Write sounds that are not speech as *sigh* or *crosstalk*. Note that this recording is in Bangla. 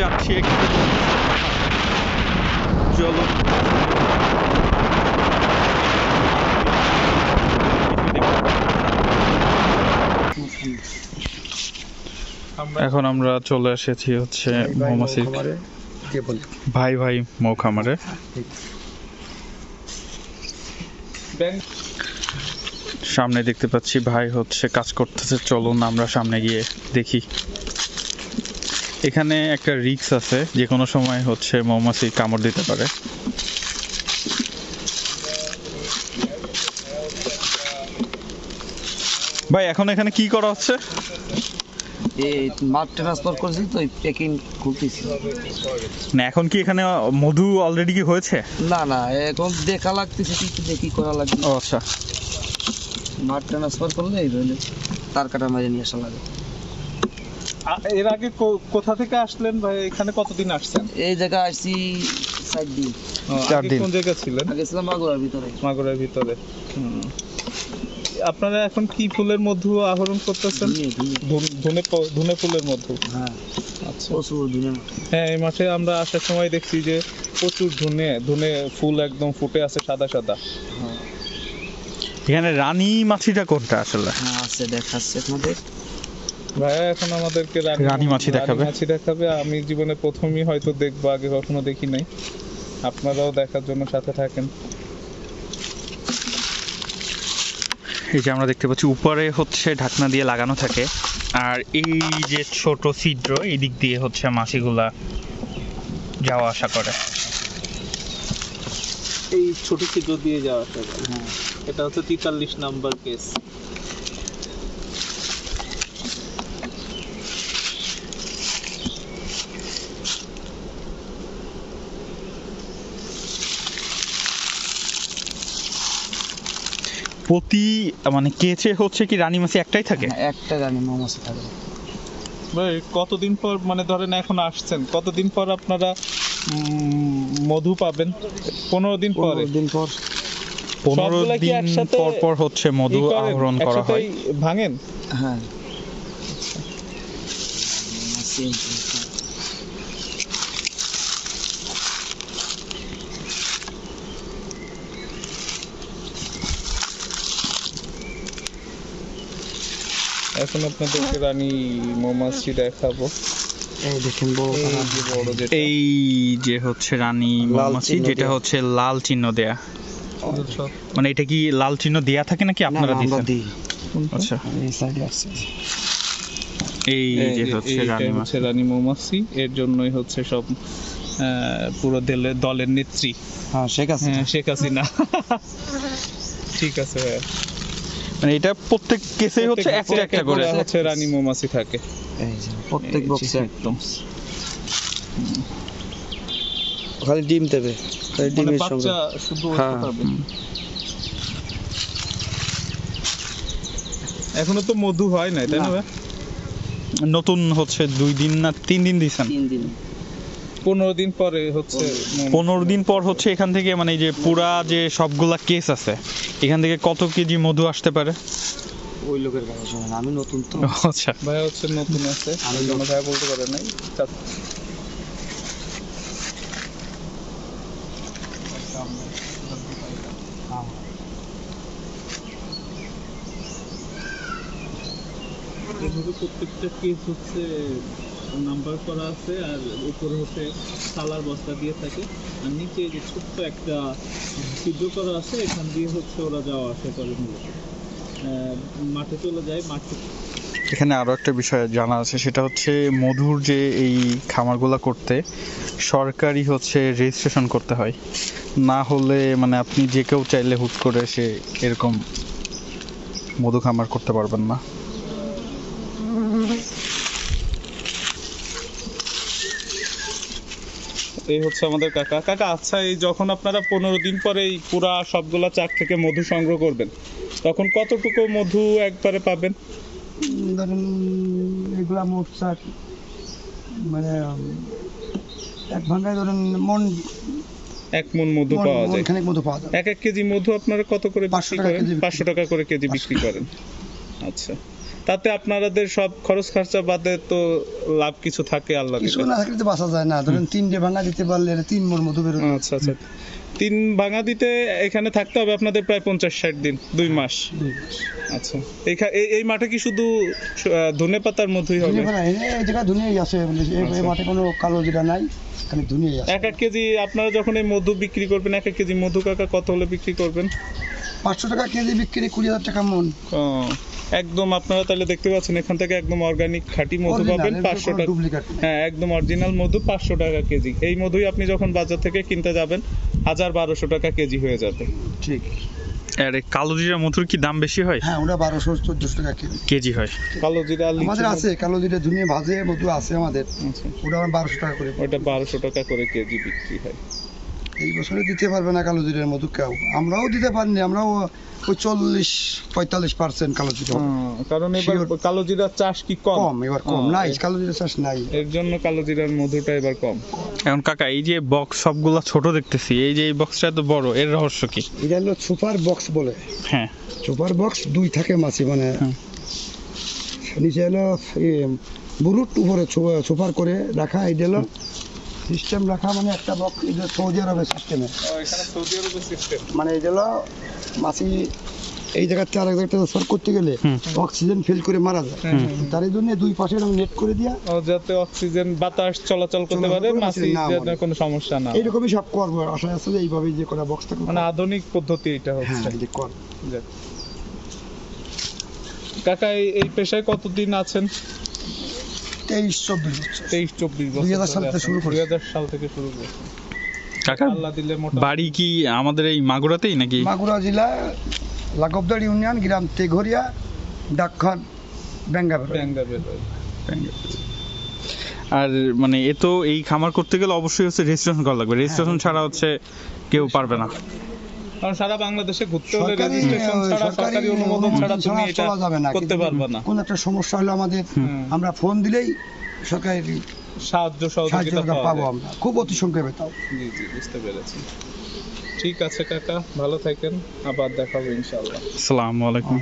যাচ্ছি একটু চলো এখন আমরা চলে এসেছি হচ্ছে মৌমাছির ভাই ভাই মৌ খামারে। সামনে দেখতে পাচ্ছি ভাই হচ্ছে কাজ করতেছে। চলুন আমরা সামনে গিয়ে দেখি। এখানে একটা রিক্স আছে যে কোনো সময় হচ্ছে মৌমাছি কামড় দিতে পারে। ভাই এখন এখানে কি করা হচ্ছে? এই মাঠ ট্রান্সফার করছি তো প্যাকিং খুলতেছি। না এখন কি এখানে মধু অলরেডি কি হয়েছে? না না এখন দেখা লাগতেছে কি কি দেখি করা লাগবে। ও আচ্ছা। মাঠ ট্রান্সফার করলে এই ধরনের তার কাটা মাঝে নিয়ে আসা লাগে এর আগে কোথা থেকে আসলেন ভাই? এখানে কতদিন আসছেন? এই জায়গায় আসছি চার দিন। চার দিন। কোন জায়গায় ছিলেন? আগে ছিলাম মাগুরার ভিতরে। মাগুরের ভিতরে। আপনারা এখন কি ফুলের মধু আহরণ করতেছেন? ধনে ধনে। ফুলের মধু? হ্যাঁ। আচ্ছা। হ্যাঁ এই মাঠে আমরা আসার সময় দেখছি যে প্রচুর ধনে ধনে ফুল একদম ফুটে আছে সাদা সাদা। হ্যাঁ। এখানে রানী মাছিটা কোনটা আসলে? হ্যাঁ আছে দেখাচ্ছে আপনাদের। ভাইয়া এখন আমাদেরকে রানী মাছি দেখাবে? মাছি দেখাবে। আমি জীবনে প্রথমই হয়তো দেখব আগে কখনো দেখি নাই। আপনারাও দেখার জন্য সাথে থাকেন। এই যে আমরা দেখতে পাচ্ছি উপরে হচ্ছে ঢাকনা দিয়ে লাগানো থাকে। আর এই যে ছোট ছিদ্র এই দিক দিয়ে হচ্ছে মাছিগুলা যাওয়া আসা করে। এই ছোট ছিদ্র দিয়ে যাওয়া আসা করে। এটা হচ্ছে তেতাল্লিশ নাম্বার কেস প্রতি মানে কেচে হচ্ছে কি রানী মাছি একটাই থাকে? হ্যাঁ, একটা রানী মৌমাছি থাকে। ভাই কতদিন পর মানে ধরেন এখন আসছেন কতদিন পর আপনারা মধু পাবেন? পনেরো দিন পরে। দিন পর। পনেরো দিন পর পর হচ্ছে মধু আহরণ করা হয়। ভাঙেন? হ্যাঁ। এখন আপনাদেরকে রানী মৌমাছি দেখাবো। এই দেখেন বড় এই যে হচ্ছে রানী মৌমাছি যেটা হচ্ছে লাল চিহ্ন দেয়া। আচ্ছা। মানে এটা কি লাল চিহ্ন দেয়া থাকে নাকি আপনারা দিচ্ছেন আচ্ছা। এই সাইডে আসছে। এই যে হচ্ছে রানী হচ্ছে রানী মৌমাছি এর জন্যই হচ্ছে সব আহ, পুরো দলের দলের নেত্রী। হ্যাঁ শেখ আছে হ্যাঁ শেখ হাসিনা। ঠিক আছে ভাইয়া। মানে এটা প্রত্যেক কেসেই হচ্ছে একটা একটা করে। হচ্ছে রানী মৌমাছি থাকে। এই যে প্রত্যেক বক্সে একদম। খালি ডিম দেবে। খালি মানে ডিমের সঙ্গে। শুধু হ্যাঁ। এখনও তো মধু হয় নাই তাই না? নতুন হচ্ছে দুই দিন না তিন দিন দিছেন তিন দিন। পনেরো দিন পরে হচ্ছে মৌমাছি। পনেরো দিন পর হচ্ছে এখান থেকে মানে এই যে পুরা যে সবগুলা কেস আছে এখান থেকে কত কেজি মধু আসতে পারে? ওই লোকের কথা শোনেন আমি নতুন তো। *laughs* আচ্ছা। ভাই হচ্ছে নতুন আছে আমি কোনো ভাই বলতে পারে নাই প্রত্যেকটা কেস হচ্ছে নাম্বার করা আছে আর উপরে হচ্ছে সালার বস্তা দিয়ে থাকে। আর নিচে যে ছোট্ট একটা ছিদ্র করা আছে, এখান দিয়ে হচ্ছে ওরা যাওয়া আসা করে মূলত। মাঠে চলে যায়, মাঠে এখানে আরও একটা বিষয় জানা আছে, সেটা হচ্ছে মধুর যে এই খামারগুলো করতে, সরকারি হচ্ছে রেজিস্ট্রেশন করতে হয়। না হলে মানে আপনি যে কেউ চাইলে হুট করে সে এরকম মধু খামার করতে পারবেন না। এই হচ্ছে আমাদের কাকা। কাকা আচ্ছা এই যখন আপনারা পনেরো দিন পরে এই পুরা সবগুলা চাক থেকে মধু সংগ্রহ করবেন তখন কতটুকু মধু একবারে পাবেন? ধরেন এগুলা মোট চার মানে এক ভাঙায় ধরেন মন এক মন মধু পাওয়া যায়। মনখানেক মতো পাওয়া যায়। এক এক কেজি মধু আপনারা কত করে বিক্রি করেন? পাঁচশো টাকা করে কেজি বিক্রি করেন। আচ্ছা। তাতে আপনাদের সব খরচ খরচা বাদে তো লাভ কিছু থাকে আল্লাহ কিছু না থাকলে তো বাঁচা যায় না। ধরেন তিনটে ভাঙা দিতে পারলে তিন মোর মধু বেরোবে আচ্ছা আচ্ছা। তিন ভাঙা দিতে এখানে থাকতে হবে আপনাদের প্রায় পঞ্চাশ ষাট দিন দুই মাস। আচ্ছা। এই এই মাঠে কি শুধু ধনে পাতার মধুই হবে? জায়গায় ধুনিয়াই আছে। এই- এই আচ্ছা। মাঠে কোনো কালো জিরা নাই খালি ধুনিয়াই আছে। এক এক কেজি আপনারা যখন এই মধু বিক্রি করবেন এক এক কেজি মধু কাকা কত হলে বিক্রি করবেন? পাঁচশো টাকা কেজি বিক্রি কুড়ি হাজার টাকা মন। একদম আপনারা তাহলে দেখতে পাচ্ছেন এখান থেকে একদম অর্গানিক খাঁটি মধু পাবেন পাঁচশো টাকা। হ্যাঁ একদম অরিজিনাল মধু পাঁচশো টাকা কেজি। এই মধুই আপনি যখন বাজার থেকে কিনতে যাবেন হাজার বারোশো টাকা কেজি হয়ে যাবে। ঠিক। আর কালো জিরা মধুর কি দাম বেশি হয়? হ্যাঁ ওটা বারোশো চোদ্দশো টাকা কেজি। কেজি হয়। কালো জিরা আমাদের আছে কালো জিরা ধুনিয়া ভাজে মধু আছে আমাদের। আচ্ছা। ওটা বারোশো টাকা করে। ওটা বারোশো টাকা করে কেজি বিক্রি হয়। এই বছরে দিতে পারবে না কালো জিরের মধু কেউ। আমরাও দিতে পারিনি আমরাও ওই চল্লিশ পঁয়তাল্লিশ পার্সেন্ট কালো জিরা। কারণ এবার. কালো জিরার চাষ কি কম? কম এবার কম। নাই কালো জিরা চাষ নাই। এর জন্য কালো জিরার মধুটা এবার কম। এখন কাকা এই যে বক্স সবগুলা ছোট দেখতেছি এই যে এই বক্সটা এত বড় এর রহস্য কি? এটা হলো সুপার বক্স বলে। হ্যাঁ। সুপার বক্স দুই থাকে মাছি মানে নিচে হলো বুরুট উপরে সুপার করে রাখা এটা হলো সিস্টেম রাখা মানে একটা বক্স এটা সৌদি আরবের সিস্টেমে। এখানে সৌদি আরবের সিস্টেম মানে এটা হলো মাছি এই জায়গাতে আরেক জায়গাতে ট্রান্সফার করতে গেলে অক্সিজেন ফিল করে মারা যায়। তার জন্য দুই পাশে নেট করে দিয়া যাতে অক্সিজেন বাতাস চলাচল করতে পারে করে মাছি না যাতে কোনো সমস্যা না হয়। এইরকমই সব করব আশা আছে যে এইভাবেই যে করা বক্সটা মানে আধুনিক পদ্ধতি এটা হ্যাঁ হচ্ছে যে কর কাকা এই- এই পেশায় কতদিন আছেন? তেইশ চব্বিশ বছর। তেইশ চব্বিশ বছর 2000 সাল থেকে শুরু করেছি। দুই হাজার সাল থেকে শুরু করছি। কাকা দিলে বাড়ি কি আমাদের এই মাগুরাতেই নাকি? মাগুরা জেলা লাকবদার ইউনিয়ন গ্রাম তেঘরিয়া ডাকঘর বেঙ্গাবের। ব্যাঙ্গা বের হয়। আর মানে এ তো এই খামার করতে গেলে অবশ্যই হচ্ছে রেজিস্ট্রেশন করা লাগবে। রেজিস্ট্রেশন ছাড়া হচ্ছে কেউ পারবে না। কারণ সারা বাংলাদেশে ঘুরতে হলে রেজিস্ট্রেশন ছাড়া সরকারি অনুমোদন ছাড়া তুমি এটা করতে পারবে না। কোন একটা সমস্যা হলে আমাদের আমরা ফোন দিলেই সরকারি সাহায্য সহযোগিতা পাবো আমরা। খুব অতি সংক্ষেপে তাও জি জি বুঝতে পেরেছি। ঠিক আছে কাকা ভালো থাকেন। আবার দেখা হবে ইনশাআল্লাহ। আসসালামু আলাইকুম।